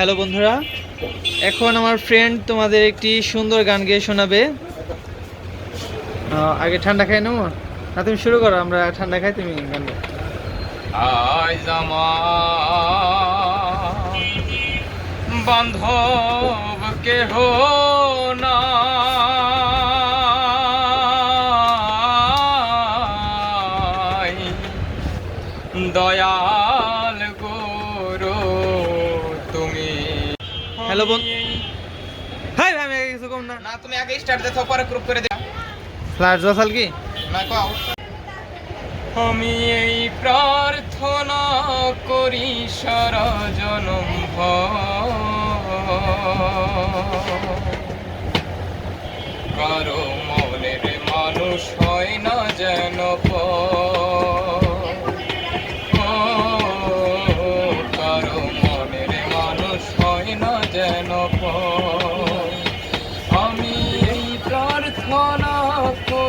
Hello বন্ধুরা, এখন আমার ফ্রেন্ড তোমাদের একটি সুন্দর গান গেয়ে শোনাবে। আগে ঠান্ডা খাই নেব? না, তুমি শুরু করো, আমরা ঠান্ডা খাই, তুমি গান। আজ আমার বান্ধব নাই দয়াল গুরু হ্যালো বন- হাই ভাই আমি কিছু কম না। না তুমি আগে স্টার্ট দেখো পরে গ্রুপ করে দে ফ্লাট জসাল কি? না কও। আমি এই প্রার্থনা করি সারা জনম কারও মনের মানুষ হয় না যেন পর।